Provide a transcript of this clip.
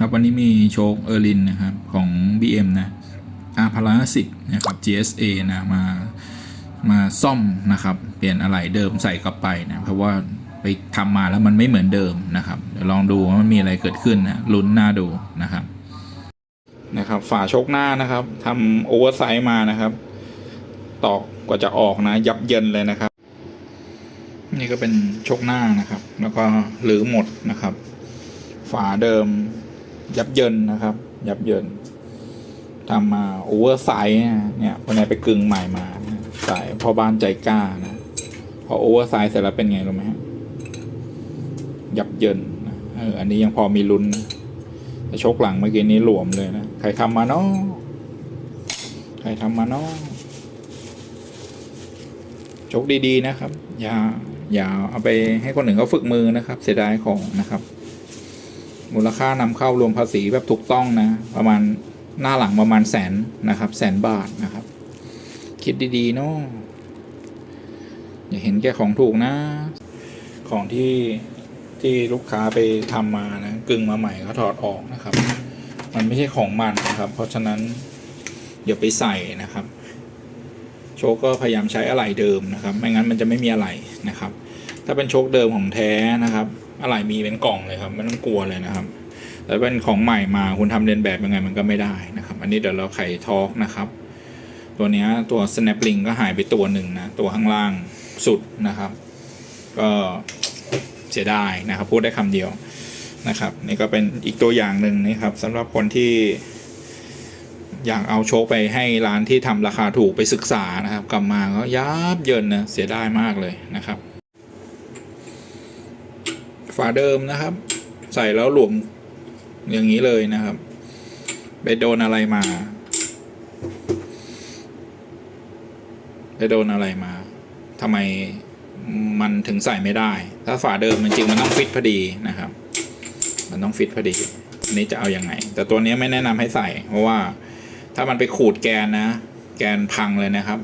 ครับวันนี้มีโชคเออร์ลินนะครับของ BM นะ R พาราสิบนะครับ GSA นะมามาซ่อมนะครับ เปลี่ยนอะไหล่เดิมใส่กลับไปนะเพราะว่าไปทำมาแล้วมันไม่เหมือนเดิมนะครับเดี๋ยวลองดูว่ามันมีอะไรเกิดขึ้นนะลุ้นหน้าดูนะครับนะครับฝาโชคหน้านะครับทำโอเวอร์ไซส์มานะครับ ตอกกว่าจะออกนะ ยับเยินเลยนะครับ นี่ก็เป็นโชคหน้านะครับ แล้วก็หรือหมดนะครับ ฝาเดิม ยับเยินนะครับ ยับเยินทำมาโอเวอร์ไซส์เนี่ยวันนี้ไปกึ่งใหม่มานะใส่พอบ้านใจกล้านะพอโอเวอร์ไซส์เสร็จแล้วเป็นไงรู้ไหมฮะยับเยินเอออันนี้ยังพอมีลุ้นแต่ชกหลังเมื่อกี้นี้หลวมเลยนะใครทำมาเนาะใครทำมาเนาะชกดีๆนะครับ อย่าอย่าเอาไปให้คนอื่นเขาฝึกมือนะครับ เสียดายของนะครับ มูลค่านำเข้ารวมภาษีแบบถูกต้องนะ ประมาณหน้าหลังประมาณแสนนะครับแสนบาทนะครับ คิดดีๆเนาะอย่าเห็นแก่ของถูกนะ ของที่ที่ลูกค้าไปทำมานะกึ่งมาใหม่เขาถอดออกนะครับ มันไม่ใช่ของมันนะครับ เพราะฉะนั้นอย่าไปใส่นะครับ โชคก็พยายามใช้อะไหล่เดิมนะครับ ไม่งั้นมันจะไม่มีอะไหล่นะครับ ถ้าเป็นโชคเดิมของแท้นะครับ อะไหล่มีเป็นกล่องเลยครับไม่ต้องกลัวเลยนะครับแต่เป็นของใหม่มาคุณทำเรียนแบบยังไงมันก็ไม่ได้นะครับ อันนี้เดี๋ยวเราไขทอกนะครับ ตัวเนี้ยตัว snap ring ก็หายไปตัวหนึ่งนะ ตัวข้างล่างสุดนะครับ ก็เสียดายนะครับ พูดได้คำเดียวนะครับ นี่ก็เป็นอีกตัวอย่างหนึ่งนะครับสำหรับคนที่อยากเอาโชคไปให้ร้านที่ทำราคาถูกไปศึกษานะครับ กลับมาก็ยับเยินนะเสียดายมากเลยนะครับ ฝาเดิมนะครับ ใส่แล้วหลวมอย่างนี้เลยนะครับ ไปโดนอะไรมา ไปโดนอะไรมาทำไมมันถึงใส่ไม่ได้ ถ้าฝาเดิมจริงมันต้องฟิตพอดีนะครับ มันต้องฟิตพอดีอันนี้จะเอาอยัางไง แต่ตัวนี้ไม่แนะนำให้ใส่ เพราะว่าถ้ามันไปขูดแกนนะ แกนพังเลยนะครับ